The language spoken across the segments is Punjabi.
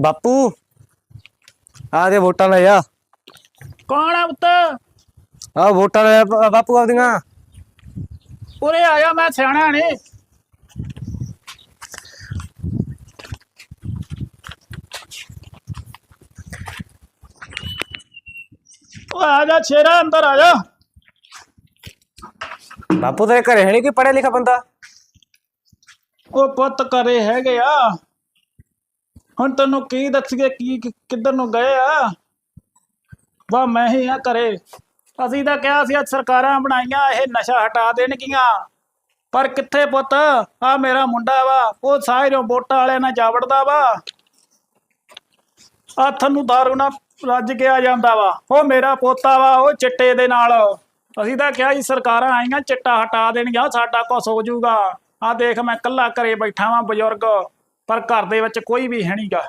ਬਾਪੂ ਆ ਦੇ ਵੋਟਾਂ ਲੈ ਆ। ਕੌਣ ਆ ਪੁੱਤ? ਆ ਵੋਟਾਂ ਲੈ ਆ ਬ- ਬਾਪੂ ਆਪਦੀਆਂ। ਉਰੇ ਆਇਆ ਮੈਂ ਸਿਆਣਾ ਨੇ। ਉਹ ਆ ਜਾ ਸ਼ੇਰਾ ਅੰਦਰ ਆ ਜਾ। ਬਾਪੂ ਤੇਰੇ ਘਰੇ ਹੈ ਨਹੀਂ ਕਿ ਪੜ੍ਹਿਆ ਲਿਖਿਆ ਬੰਦਾ? ਉਹ ਪੁੱਤ ਕਰੇ ਹੈਗੇ ਆ। ਹੁਣ ਤੈਨੂੰ ਕੀ ਦੱਸੀਏ, ਕੀ, ਕਿ- ਕਿੱਧਰ ਨੂੰ ਗਏ ਆ? ਵਾ ਮੈਂ ਹੀ ਆ ਘਰੇ। ਅਸੀਂ ਤਾਂ ਕਿਹਾ ਸੀ ਅੱਜ ਸਰਕਾਰਾਂ ਬਣਾਈਆਂ, ਇਹ ਨਸ਼ਾ ਹਟਾ ਦੇਣਗੀਆਂ। ਪਰ ਕਿੱਥੇ ਪੁੱਤ? ਆ ਮੇਰਾ ਮੁੰਡਾ ਵਾ, ਉਹ ਸਾਰਿਆਂ ਵੋਟਾਂ ਵਾਲਿਆਂ ਨਾਲ ਜਾਵੜਦਾ ਵਾ। ਹੱਥ ਨੂੰ ਦਾਰੂ ਨਾਲ ਰੱਜ ਕੇ ਆ ਜਾਂਦਾ ਵਾ। ਉਹ ਮੇਰਾ ਪੋਤਾ ਵਾ, ਉਹ ਚਿੱਟੇ ਦੇ ਨਾਲ। ਅਸੀਂ ਤਾਂ ਕਿਹਾ ਸੀ ਸਰਕਾਰਾਂ ਆਈਆਂ, ਚਿੱਟਾ ਹਟਾ ਦੇਣਗੀਆਂ, ਸਾਡਾ ਕੁਛ ਹੋ ਜਾਊਗਾ। ਆ ਦੇਖ, ਮੈਂ ਕੱਲਾ ਘਰੇ ਬੈਠਾ ਵਾਂ, ਬਜ਼ੁਰਗ। ਪਰ ਘਰ ਦੇ ਵਿੱਚ ਕੋਈ ਵੀ ਹੈ ਨਹੀਂਗਾ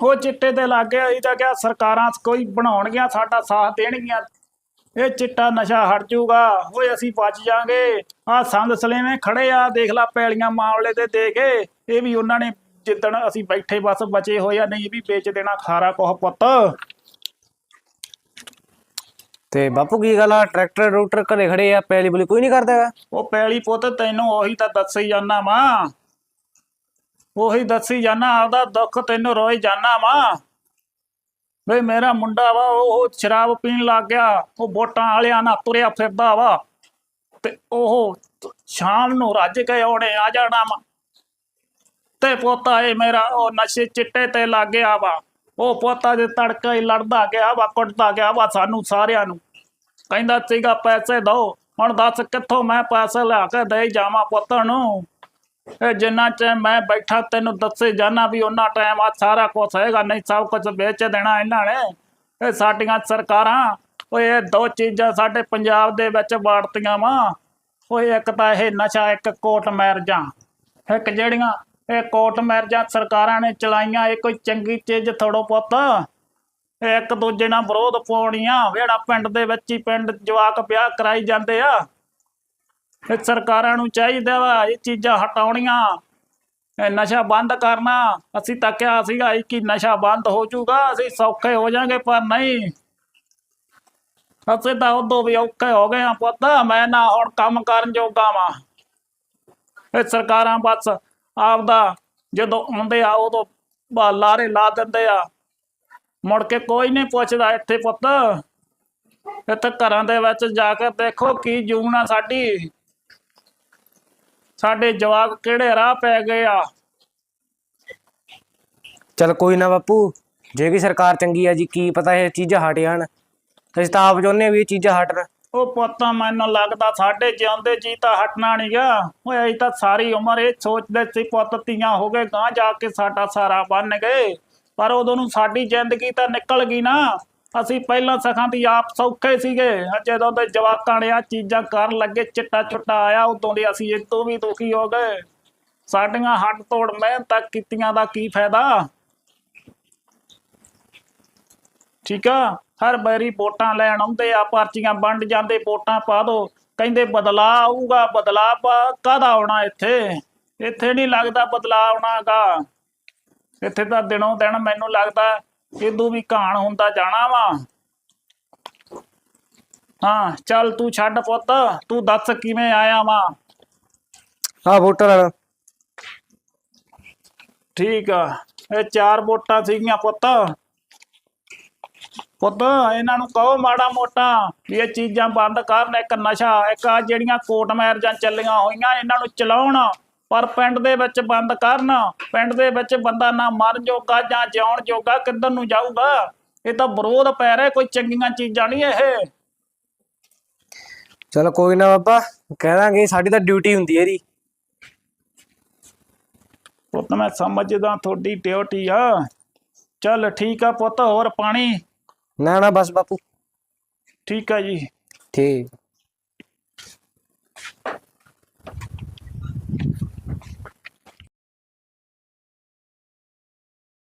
ਉਹ ਚਿੱਟੇ ਦੇ ਲਾਗੇ ਅਸੀਂ ਤਾਂ ਕਿਹਾ ਸਰਕਾਰਾਂ ਕੋਈ ਬਣਾਉਣਗੀਆਂ ਸਾਡਾ ਸਾਥ ਦੇਣਗੀਆਂ। ਇਹ ਚਿੱਟਾ ਨਸ਼ਾ ਹਟ ਜਾਊਗਾ। ਓਏ ਅਸੀਂ ਬਚ ਜਾਾਂਗੇ। ਆ ਸੰਦ ਸਲੇਵੇਂ ਖੜੇ ਆ ਦੇਖ ਲਾ ਪੈਲੀਆਂ ਮਾਮਲੇ ਤੇ ਦੇ ਕੇ। ਇਹ ਵੀ ਉਹਨਾਂ ਨੇ ਜਿੱਦਣ ਅਸੀਂ ਬੈਠੇ ਬਸ ਬਚੇ ਹੋਏ ਆ ਨਹੀਂ ਵੀ ਵੇਚ ਦੇਣਾ ਖਾਰਾ ਕੋਹ ਪੁੱਤ। ਤੇ ਬਾਪੂ ਕੀ ਗੱਲ ਆ? ਟਰੈਕਟਰ ਰੂਟਰ ਘਰੇ ਖੜੇ ਆ ਪੈਲੀ ਬੁਲੀ ਕੋਈ ਨਹੀਂ ਕਰਦਾ ਉਹ ਪੈਲੀ ਪੁੱਤ ਤੈਨੂੰ ਉਹੀ ਤਾਂ ਦੱਸੀ ਜਾਨਾ ਵਾਂ। ਉਹੀ ਦੱਸੀ ਜਾਨਾ, ਆਪਦਾ ਦੁੱਖ ਤੈਨੂੰ ਰੋਈ ਜਾਨਾ ਵਾ। ਵੇ ਮੇਰਾ ਮੁੰਡਾ ਵਾ, ਉਹ ਸ਼ਰਾਬ ਪੀਣ ਲੱਗ ਗਿਆ, ਉਹ ਵੋਟਾਂ ਵਾਲਿਆਂ ਨਾਲ ਤੁਰਿਆ ਫਿਰਦਾ ਵਾ। ਤੇ ਉਹ ਸ਼ਾਮ ਨੂੰ ਰੱਜ ਕੇ ਆਉਣੇ ਆ ਜਾਣਾ ਵਾ। ਤੇ ਪੋਤਾ ਇਹ ਮੇਰਾ, ਉਹ ਨਸ਼ੇ ਚਿੱਟੇ ਤੇ ਲੱਗ ਗਿਆ ਵਾ। ਉਹ ਪੋਤਾ ਦੇ ਤੜਕਾ ਹੀ ਲੜਦਾ ਗਿਆ ਵਾ, ਕੁੱਟਦਾ ਗਿਆ ਵਾ ਸਾਨੂੰ ਸਾਰਿਆਂ ਨੂੰ। ਕਹਿੰਦਾ ਸੀਗਾ, ਪੈਸੇ ਦੋ। ਹੁਣ ਦੱਸ ਕਿੱਥੋਂ ਮੈਂ ਪੈਸੇ ਲਿਆ ਕੇ ਦੇ ਜਾਵਾਂ ਪੁੱਤ ਨੂੰ? ਇਹ ਜਿੰਨਾ ਚ ਮੈਂ ਬੈਠਾ, ਤੈਨੂੰ ਦੱਸੇ ਜਾਣਾ ਵੀ ਉਹਨਾਂ ਟਾਈਮ ਆ, ਸਾਰਾ ਕੁਝ ਹੈਗਾ। ਨਹੀਂ ਸਭ ਕੁਝ ਵੇਚ ਦੇਣਾ ਇਹਨਾਂ ਨੇ। ਇਹ ਸਾਡੀਆਂ ਸਰਕਾਰਾਂ, ਓਏ ਇਹ ਦੋ ਚੀਜ਼ਾਂ ਸਾਡੇ ਪੰਜਾਬ ਦੇ ਵਿੱਚ ਵਾੜਤੀਆਂ ਵਾ। ਓਏ ਇੱਕ ਤਾਂ ਇਹ ਨਸ਼ਾ, ਇੱਕ ਕੋਟ ਮੈਰਜਾਂ। ਇੱਕ ਜਿਹੜੀਆਂ ਇਹ ਕੋਟ ਮੈਰਜਾਂ ਸਰਕਾਰਾਂ ਨੇ ਚਲਾਈਆਂ, ਇਹ ਕੋਈ ਚੰਗੀ ਚੀਜ਼ ਥੋੜੋ ਪੁੱਤ। ਇੱਕ ਦੂਜੇ ਨਾਲ ਵਿਰੋਧ ਪਾਉਣੀਆਂ। ਜਿਹੜਾ ਪਿੰਡ ਦੇ ਵਿੱਚ ਹੀ ਪਿੰਡ ਜਵਾਕ ਵਿਆਹ ਕਰਾਈ ਜਾਂਦੇ ਆ। ਇਹ ਸਰਕਾਰਾਂ ਨੂੰ ਚਾਹੀਦਾ ਵਾ, ਇਹ ਚੀਜ਼ਾਂ ਹਟਾਉਣੀਆਂ। ਇਹ ਨਸ਼ਾ ਬੰਦ ਕਰਨਾ। ਅਸੀਂ ਤਾਂ ਕਿਹਾ ਸੀਗਾ ਕਿ ਨਸ਼ਾ ਬੰਦ ਹੋ ਜਾਊਗਾ, ਅਸੀਂ ਸੌਖੇ ਹੋ ਜਾਾਂਗੇ ਪਰ ਨਹੀਂ। ਅਸੀਂ ਤਾਂ ਉਦੋਂ ਵੀ ਔਖੇ ਹੋ ਗਏ ਆ ਪੁੱਤ, ਮੈਂ ਨਾ ਹੁਣ ਕੰਮ ਕਰਨ ਜੋਗਾ ਵਾਂ। ਇਹ ਸਰਕਾਰਾਂ ਬਸ ਆਪਦਾ ਜਦੋਂ ਆਉਂਦੇ ਆ, ਉਦੋਂ ਲਾਰੇ ਲਾ ਦਿੰਦੇ ਆ। ਮੁੜ ਕੇ ਕੋਈ ਨਹੀਂ ਪੁੱਛਦਾ ਇੱਥੇ ਪੁੱਤ। ਇੱਥੇ ਘਰਾਂ ਦੇ ਵਿੱਚ ਜਾ ਕੇ ਦੇਖੋ ਕੀ ਜੂਨ ਆ ਸਾਡੀ। ਸਾਡੇ ਜਵਾਕ ਕਿਹੜੇ ਰਾਹ ਪੈ ਗਏ ਆ? ਚਲ ਕੋਈ ਨਾ ਬਾਪੂ ਜੇ ਕੀ ਸਰਕਾਰ ਚੰਗੀ ਆ ਜੀ ਕੀ ਪਤਾ ਇਹ ਚੀਜ਼ਾਂ ਹਟ ਜਾਣ। ਅਸੀਂ ਤਾਂ ਆਪ ਚਾਹੁੰਦੇ ਵੀ ਇਹ ਚੀਜ਼ਾਂ ਹਟਣ। ਉਹ ਪੁੱਤ ਮੈਨੂੰ ਲੱਗਦਾ ਸਾਡੇ ਜਿਉਂਦੇ ਜੀ ਤਾਂ ਹਟਣਾ ਨਹੀਂਗਾ ਓਏ ਅਸੀਂ ਤਾਂ ਸਾਰੀ ਉਮਰ ਇਹ ਸੋਚਦੇ ਸੀ ਪੁੱਤ ਧੀਆਂ ਹੋ ਗਏ ਗਾਂ ਜਾ ਕੇ ਸਾਡਾ ਸਾਰਾ ਬਣ ਗਏ। ਪਰ ਉਦੋਂ ਨੂੰ ਸਾਡੀ ਜ਼ਿੰਦਗੀ ਤਾਂ ਨਿਕਲ ਗਈ ਨਾ। ਅਸੀਂ ਪਹਿਲਾਂ ਸਖਾਂ ਦੀ ਆਪ ਸੌਖੇ ਸੀਗੇ। ਅੱਜ ਜਦੋਂ ਦੇ ਜਵਾਕਾਂ ਨੇ ਆ ਚੀਜ਼ਾਂ ਕਰਨ ਲੱਗੇ, ਚਿੱਟਾ ਚੁੱਟਾ ਆਇਆ ਉਦੋਂ ਦੇ ਅਸੀਂ ਇਹ ਤੋਂ ਵੀ ਦੁਖੀ ਹੋ ਗਏ। ਸਾਡੀਆਂ ਹੱਡ ਤੋੜ ਮਿਹਨਤਾਂ ਕੀਤੀਆਂ ਦਾ ਕੀ ਫਾਇਦਾ? ਠੀਕ ਆ? ਹਰ ਵਾਰੀ ਵੋਟਾਂ ਲੈਣ ਆਉਂਦੇ ਆ, ਪਰਚੀਆਂ ਵੰਡ ਜਾਂਦੇ, ਵੋਟਾਂ ਪਾ ਦੋ। ਕਹਿੰਦੇ ਬਦਲਾ ਆਊਗਾ ਬਦਲਾ ਕਾਹਦਾ ਆਉਣਾ ਇੱਥੇ? ਇੱਥੇ ਨਹੀਂ ਲੱਗਦਾ ਬਦਲਾ ਆਉਣਾਗਾ। ਇੱਥੇ ਤਾਂ ਦਿਨੋਂ ਦਿਨ ਮੈਨੂੰ ਲੱਗਦਾ ਇਦੋਂ ਵੀ ਕਹਾਣ ਹੁੰਦਾ ਜਾਣਾ ਵਾ। ਹਾਂ ਚੱਲ ਤੂੰ ਛੱਡ ਪੁੱਤ ਤੂੰ ਦੱਸ ਕਿਵੇਂ ਆਇਆ ਵਾ। ਆ ਵੋਟਰ ਵਾਲਾ ਠੀਕ ਆ ਇਹ ਚਾਰ ਵੋਟਾਂ ਸੀਗੀਆਂ ਪੁੱਤ। ਪੁੱਤ ਇਹਨਾਂ ਨੂੰ ਕਹੋ ਮਾੜਾ ਮੋਟਾ ਵੀ ਇਹ ਚੀਜ਼ਾਂ ਬੰਦ ਕਰਨ ਇੱਕ ਨਸ਼ਾ ਇੱਕ ਆ ਜਿਹੜੀਆਂ ਕੋਟ ਮੈਰਜਾਂ ਚੱਲੀਆਂ ਹੋਈਆਂ ਇਹਨਾਂ ਨੂੰ ਚਲਾਉਣ। ਪਰ ਪਿੰਡ ਦੇ ਵਿੱਚ ਬੰਦ ਕਰਨ ਪਿੰਡ ਦੇ ਵਿੱਚ ਬੰਦਾ ਨਾ ਮਰ ਜੋਗਾ ਜਾਂ ਜਿਉਣ ਜੋਗਾ ਕਿੱਧਰ ਨੂੰ ਜਾਊਗਾ? ਇਹ ਤਾਂ ਵਿਰੋਧ ਪੈ ਰਿਹਾ ਕੋਈ ਚੰਗੀਆਂ ਚੀਜ਼ਾਂ ਨਹੀਂ ਇਹ। ਚਲ ਕੋਈ ਨਾ ਬਾਬਾ ਕਹਿ ਦਾਂਗੇ ਸਾਡੀ ਤਾਂ ਡਿਊਟੀ ਹੁੰਦੀ ਹੈ ਇਹਦੀ ਪੁੱਤ ਮੈਂ ਸਮਝਦਾ ਤੁਹਾਡੀ ਡਿਊਟੀ ਆ। ਚੱਲ ਠੀਕ ਆ ਪੁੱਤ ਹੋਰ ਪਾਣੀ? ਨਾ ਨਾ ਬਸ ਬਾਪੂ। ਠੀਕ ਆ ਜੀ। ਠੀਕ।